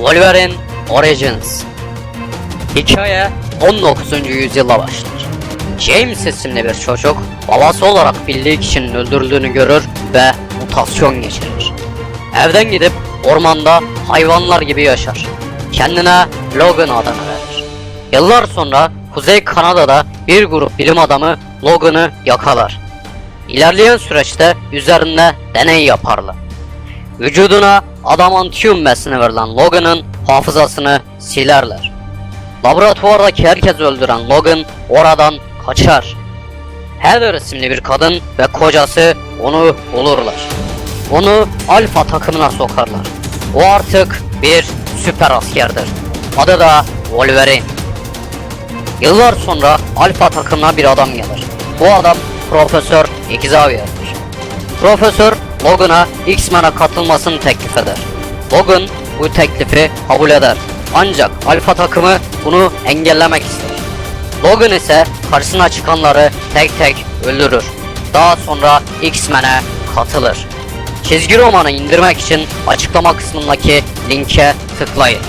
Wolverine Origins Hikaye 19. yüzyılda başlar. James isimli bir çocuk babası olarak bildiği kişinin öldürüldüğünü görür ve mutasyon geçirir. Evden gidip ormanda hayvanlar gibi yaşar. Kendine Logan adını verir. Yıllar sonra Kuzey Kanada'da bir grup bilim adamı Logan'ı yakalar. İlerleyen süreçte üzerinde deney yaparlar. Vücuduna adamantium besini verilen Logan'ın hafızasını silerler. Laboratuvardaki herkes öldüren Logan oradan kaçar. Heather isimli bir kadın ve kocası onu bulurlar. Onu Alfa takımına sokarlar. O artık bir süper askerdir. Adı da Wolverine. Yıllar sonra Alfa takımına bir adam gelir. Bu adam Profesör Xavier'dir. Profesör Logan'a X-Men'e katılmasını teklif eder. Logan bu teklifi kabul eder. Ancak Alfa takımı bunu engellemek ister. Logan ise karşısına çıkanları tek tek öldürür. Daha sonra X-Men'e katılır. Çizgi romanı indirmek için açıklama kısmındaki linke tıklayın.